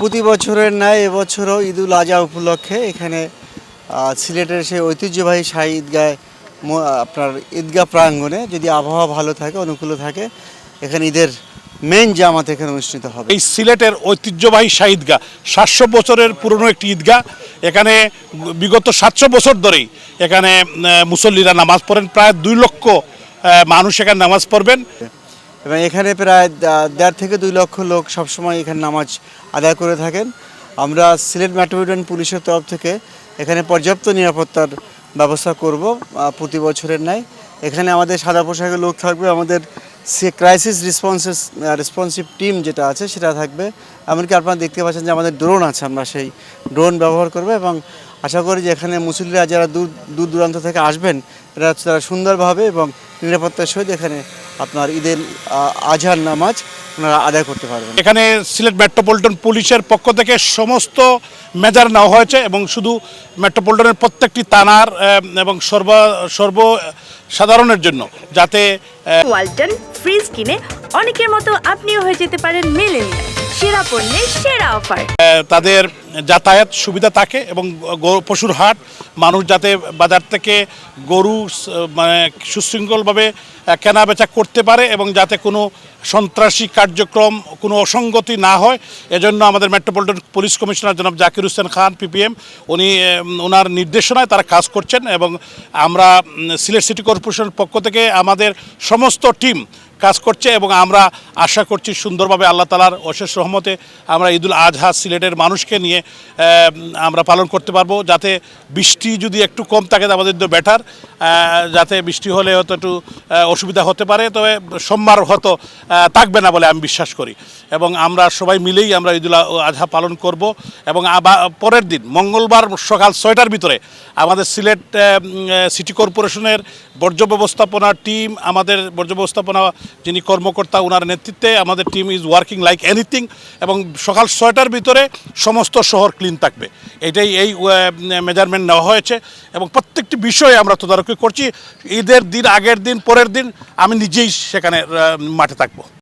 প্রতি বছরের ন্যায় এবছরও ঈদুল আজহা উপলক্ষে এখানে সিলেটের সেই ঐতিহ্যবাহী শাহী ঈদগায় আপনার ঈদগাহ প্রাঙ্গণে যদি আবহাওয়া ভালো থাকে, অনুকূল থাকে, এখানে ঈদের মেন জামাত এখানে অনুষ্ঠিত হবে। এই সিলেটের ঐতিহ্যবাহী শাহ ঈদগাহ, সাতশো বছরের পুরনো একটি ঈদগাহ, এখানে বিগত সাতশো বছর ধরেই এখানে মুসল্লিরা নামাজ পড়েন, প্রায় দুই লক্ষ মানুষ এখানে নামাজ পড়বেন। এবং এখানে প্রায় দেড় থেকে দুই লক্ষ লোক সবসময় এখানে নামাজ আদায় করে থাকেন। আমরা সিলেট মেট্রোপলিটন পুলিশের তরফ থেকে এখানে পর্যাপ্ত নিরাপত্তার ব্যবস্থা করব প্রতি বছরের ন্যায়। এখানে আমাদের সাদা পোশাকের লোক থাকবে, আমাদের সে ক্রাইসিস রেসপন্সেস রেসপন্সিভ টিম যেটা আছে সেটা থাকবে। এমনকি আপনারা দেখতে পাচ্ছেন যে আমাদের ড্রোন আছে আমরা সেই ড্রোন ব্যবহার করব এবং আশা করি যে এখানে মুসল্লিরা যারা দূর দূর দূরান্ত থেকে আসবেন এরা তারা সুন্দরভাবে এবং নিরাপত্তার সহিত এখানে আপনার ঈদের আজহার নামাজ ওনারা আদায় করতে পারবেন। এখানে সিলেট মেট্রোপলিটন পুলিশের পক্ষ থেকে সমস্ত মেজার নেওয়া হয়েছে এবং শুধু মেট্রোপলিটনের প্রত্যেকটি থানার আহ, এবং সর্ব সর্ব সাধারণের জন্য যাতে ওয়ালটন ফ্রিজ কিনে অনেকের মতো আপনিও হয়ে যেতে পারেন মিলেনিয়াল। সেরা পণ্যের সেরা অফার। তাদের যাতায়াত সুবিধা থাকে এবং পশুর হাট, মানুষ যাতে বাজার থেকে গরু মানে সুশৃঙ্খলভাবে কেনা বেচা করতে পারে এবং যাতে কোনো সন্ত্রাসী কার্যক্রম, কোনো অসঙ্গতি না হয়, এজন্য আমাদের মেট্রোপলিটন পুলিশ কমিশনার জনাব জাকির হোসেন খান পিপিএম উনি ওনার নির্দেশনায় তারা কাজ করছেন এবং আমরা সিলেট সিটি কর্পোরেশনের পক্ষ থেকে আমাদের সমস্ত টিম কাজ করছে এবং আমরা আশা করছি সুন্দরভাবে আল্লাহ তালার অশেষ রহমতে আমরা ঈদুল আজহা সিলেটের মানুষকে নিয়ে আমরা পালন করতে পারব যাতে বৃষ্টি যদি একটু কম থাকে তো আমাদের জন্য বেটার যাতে বৃষ্টি হলে হয়তো একটু অসুবিধা হতে পারে, তবে সোমবার হয়তো থাকবে না বলে আমি বিশ্বাস করি। এবং আমরা সবাই মিলেই আমরা ঈদুল আজহা পালন করব এবং পরের দিন, মঙ্গলবার সকাল ছয়টার ভিতরে আমাদের সিলেট সিটি কর্পোরেশনের বর্জ্য ব্যবস্থাপনা টিম আমাদের বর্জ্য ব্যবস্থাপনা যিনি কর্মকর্তা ওনার নেতৃত্বে আমাদের team is working like anything এবং সকাল ছয়টার ভিতরে সমস্ত শহর ক্লিন থাকবে। এটাই এই মেজারমেন্ট নেওয়া হয়েছে এবং প্রত্যেকটি বিষয়ে আমরা তদারকি করছি। ঈদের দিন, আগের দিন, পরের দিন আমি নিজেই সেখানে মাঠে থাকব।